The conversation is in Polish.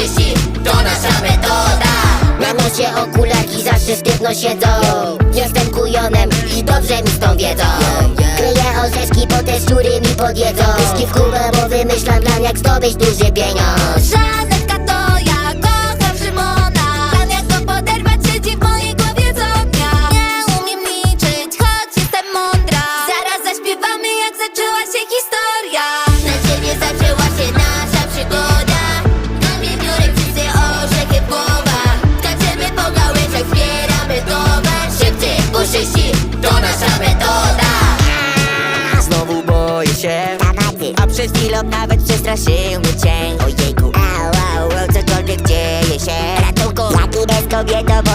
czyści To nasza metoda. Na nosie okulaki zawsze sztywno siedzą. Jestem kujonem i dobrze mi z tą wiedzą. Kryję orzeszki, bo te szczury mi podjedzą. Pyszki w kubę, bo wymyślam plan jak zdobyć duży pieniądz. Zaczęła się historia 30 To nasza metoda Znowu boję się. A przed chwilą nawet przestraszył mnie cień. Ojejku Au, au, au, cokolwiek dzieje się. Ratunku, jaki bez kobietą